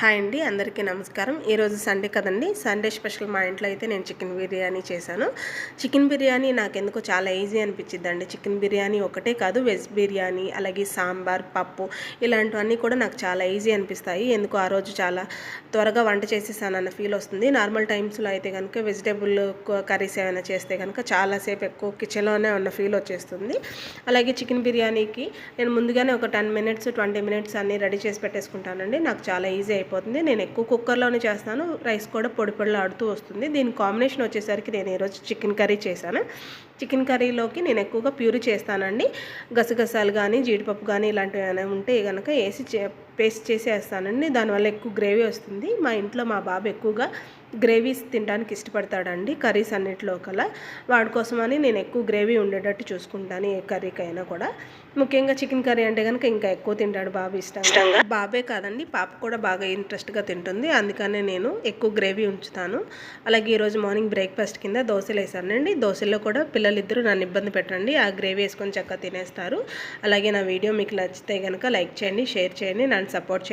Hi అండి అందరికీ నమస్కారం. ఈరోజు సండే కదండి సండే స్పెషల్ మా ఇంట్లో అయితే నేను చికెన్ బిర్యానీ చేశాను. చికెన్ బిర్యానీ నాకు ఎందుకో చాలా ఈజీ అనిపించింది చికెన్ బిర్యానీ ఒకటే కాదు వెజ్ బిర్యానీ అలాగే సాంబార్ పప్పు ఇలాంటివన్నీ కూడా నాకు చాలా ఈజీ అనిపిస్తాయి. ఎందుకు ఆ రోజు చాలా త్వరగా వంట చేసేసానన్న ఫీల్ వస్తుంది. నార్మల్ టైమ్స్లో అయితే కనుక వెజిటేబుల్ కర్రీస్ ఏమైనా చేస్తే కనుక చాలాసేపు ఎక్కువ కిచెన్లోనే ఉన్న ఫీల్ వచ్చేస్తుంది. అలాగే చికెన్ బిర్యానీకి నేను ముందుగానే ఒక టెన్ మినిట్స్ ట్వంటీ మినిట్స్ అన్నీ రెడీ చేసి పెట్టేసుకుంటానండి. నాకు చాలా ఈజీ అయిపోతుంది. నేను ఎక్కువ కుక్కర్లోనే చేస్తాను. రైస్ కూడా పొడి పొడిలో ఆడుతూ వస్తుంది. దీని కాంబినేషన్ వచ్చేసరికి నేను ఈరోజు చికెన్ కర్రీ చేశాను. చికెన్ కర్రీలోకి నేను ఎక్కువగా ప్యూరీ చేస్తానండి. గసగసాలు కానీ జీడిపప్పు కానీ ఇలాంటివి ఏమైనా ఉంటే కనుక వేసి పేస్ట్ చేసి వేస్తానండి దానివల్ల ఎక్కువ గ్రేవీ వస్తుంది. మా ఇంట్లో మా బాబు ఎక్కువగా గ్రేవీస్ తినడానికి ఇష్టపడతాడండి కర్రీస్ అన్నిటిలో కల వాడి కోసమని నేను ఎక్కువ గ్రేవీ ఉండేటట్టు చూసుకుంటాను ఏ కర్రీకైనా కూడా. ముఖ్యంగా చికెన్ కర్రీ అంటే కనుక ఇంకా ఎక్కువ తింటాడు బాబు ఇష్టంగా. బాబే కాదండి. పాప కూడా బాగా ఇంట్రెస్ట్గా తింటుంది. అందుకనే నేను ఎక్కువ గ్రేవీ ఉంచుతాను. అలాగే ఈరోజు మార్నింగ్ బ్రేక్ఫాస్ట్ కింద దోశలు వేసానండి దోశల్లో కూడా పిల్లలిద్దరూ నన్ను ఇబ్బంది పెట్టండి. ఆ గ్రేవీ వేసుకొని చక్కగా తినేస్తారు. అలాగే నా వీడియో మీకు నచ్చితే కనుక లైక్ చేయండి షేర్ చేయండి నన్ను సపోర్ట్ చేయండి.